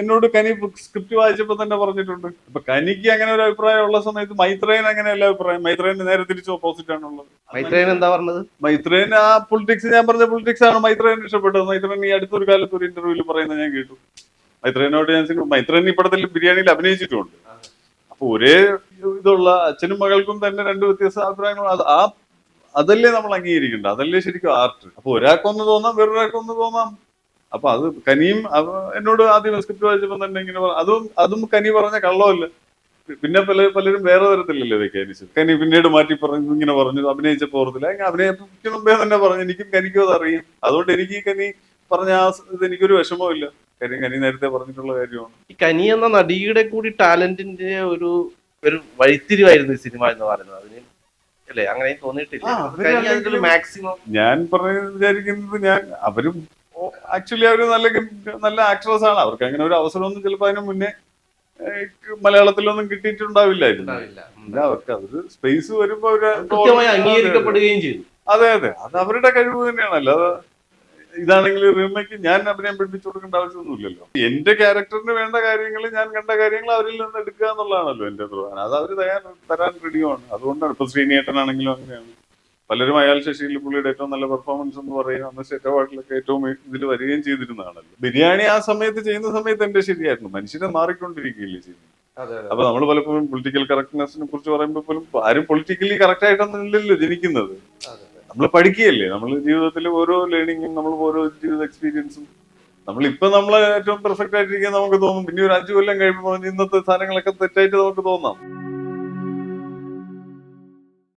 എന്നോട് കനി സ്ക്രിപ്റ്റ് വായിച്ചപ്പോ തന്നെ പറഞ്ഞിട്ടുണ്ട്. അപ്പൊ കനിക്ക് അങ്ങനെ ഒരു അഭിപ്രായം ഉള്ള സമയത്ത് മൈത്രേൻ അങ്ങനെയല്ല അഭിപ്രായം. മൈത്രേന് നേരെ തിരിച്ച് ഓപ്പോസിറ്റ് ആണുള്ളത്. മൈത്രേൻ എന്താ പറഞ്ഞത്? മൈത്രേൻ ആ പൊളിറ്റിക്സ് ഞാൻ പറഞ്ഞ പൊളിറ്റിക്സ് ആണ് മൈത്രേൻ ഇഷ്ടപ്പെട്ടത്. മൈത്രേൻ ഈ അടുത്തൊരു കാലത്ത് ഒരു ഇന്റർവ്യൂവിൽ പറയുന്നത് ഞാൻ കേട്ടു. മൈത്രേനോട് ഞാൻ മൈത്രേൻ ഈ പടത്തിൽ ബിരിയാണിയിൽ അഭിനയിച്ചിട്ടുണ്ട്. അപ്പൊ ഒരേ ഇതുള്ള അച്ഛനും മകൾക്കും തന്നെ രണ്ട് വ്യത്യസ്ത അഭിപ്രായങ്ങൾ ആ അതല്ലേ നമ്മൾ അംഗീകരിക്കേണ്ടത്. അതല്ലേ ശരിക്കും ആർട്ട് അപ്പൊ ഒരാൾക്കൊന്ന് തോന്നാം വേറൊരാൾക്കൊന്ന് തോന്നാം. അപ്പൊ അത് കനിയും എന്നോട് ആദ്യം സ്ക്രിപ്റ്റ് വായിച്ചപ്പോൾ തന്നെ ഇങ്ങനെ പറഞ്ഞു അതും അതും കനി പറഞ്ഞ കള്ളമല്ല. പിന്നെ പല പലരും വേറെ തരത്തിലല്ലേ ഇതൊക്കെ വ്യാഖ്യാനിച്ചത് കനി പിന്നീട് മാറ്റി പറഞ്ഞു ഇങ്ങനെ പറഞ്ഞു അഭിനയിച്ചപ്പോ ഓർത്തില്ല. അഭിനയിക്കുന്ന മുമ്പേ തന്നെ പറഞ്ഞു എനിക്കും കനിക്കും അതറിയും അതുകൊണ്ട് എനിക്ക് ഈ കനി പറഞ്ഞ ആ ഇത് എനിക്കൊരു വിഷമവും ഇല്ല. കനി കനി നേരത്തെ പറഞ്ഞിട്ടുള്ള കാര്യമാണ്. ഈ കനി എന്ന നടിയുടെ കൂടി ടാലന്റിന്റെ ഒരു ഒരു വഴിത്തിരിവായിരുന്നു ഈ സിനിമ എന്ന് പറയുന്നത്. അതിന് അല്ലേ? അങ്ങനെ തോന്നിയിട്ടില്ല. ഞാൻ പറഞ്ഞു വിചാരിക്കുന്നത് ഞാൻ അവരും ആക്ച്വലി അവർ നല്ല നല്ല ആക്ട്രസ് ആണ്. അവർക്ക് അങ്ങനെ ഒരു അവസരമൊന്നും ചിലപ്പോൾ അതിന് മുന്നേ മലയാളത്തിലൊന്നും കിട്ടിയിട്ടുണ്ടാവില്ലായിരുന്നു. അവർക്ക് അവർ സ്പേസ് വരുമ്പോ അംഗീകരിക്കപ്പെടുകയും ചെയ്തു. അതെ അതെ. അത് അവരുടെ കഴിവ് തന്നെയാണ്. അല്ലാതെ ഇതാണെങ്കിൽ റീമേക്ക് ഞാൻ അഭിനയം പഠിപ്പിച്ചു കൊടുക്കേണ്ട ആവശ്യമൊന്നുമില്ലല്ലോ. എന്റെ ക്യാരക്ടറിന് വേണ്ട കാര്യങ്ങൾ ഞാൻ കണ്ട കാര്യങ്ങൾ അവരിൽ നിന്ന് എടുക്കുക എന്നുള്ളതാണല്ലോ എന്റെ പ്രധാനം. അത് അവർ തരാൻ തരാൻ റെഡിയുമാണ് അതുകൊണ്ടാണ് ഇപ്പൊ ശ്രീനേട്ടനാണെങ്കിലും അങ്ങനെയാണ്. പലരും അയാൾ ശശിയിൽ പുള്ളിയുടെ ഏറ്റവും നല്ല പെർഫോമൻസ് എന്ന് പറയും. അന്ന് സ്റ്റേറ്റ് അവാർഡിലൊക്കെ ഏറ്റവും ഇതിൽ വരികയും ചെയ്തിരുന്നതാണല്ലോ. ബിരിയാണി ആ സമയത്ത് ചെയ്യുന്ന സമയത്ത് എന്റെ ശരിയായിരുന്നു. മനുഷ്യനെ മാറിക്കൊണ്ടിരിക്കുകയല്ലേ ചെയ്യുന്നത്. അപ്പൊ നമ്മൾ പലപ്പോഴും പൊളിറ്റിക്കൽ കറക്റ്റ്നെസിനെ കുറിച്ച് പറയുമ്പോൾ പോലും ആരും പൊളിറ്റിക്കലി കറക്റ്റ് ആയിട്ടൊന്നുമില്ലല്ലോ ജനിക്കുന്നത്. നമ്മൾ പഠിക്കുകയല്ലേ. നമ്മൾ ജീവിതത്തിൽ ഓരോ ലേണിങ്ങും നമ്മൾ ഓരോ ജീവിത എക്സ്പീരിയൻസും നമ്മൾ ഇപ്പൊ നമ്മൾ ഏറ്റവും പെർഫെക്റ്റ് ആയിട്ടിരിക്കാൻ നമുക്ക് തോന്നും. പിന്നെ ഒരു അഞ്ചു കൊല്ലം കഴിയുമ്പോൾ ഇന്നത്തെ സാധനങ്ങളൊക്കെ തെറ്റായിട്ട് നമുക്ക് തോന്നാം.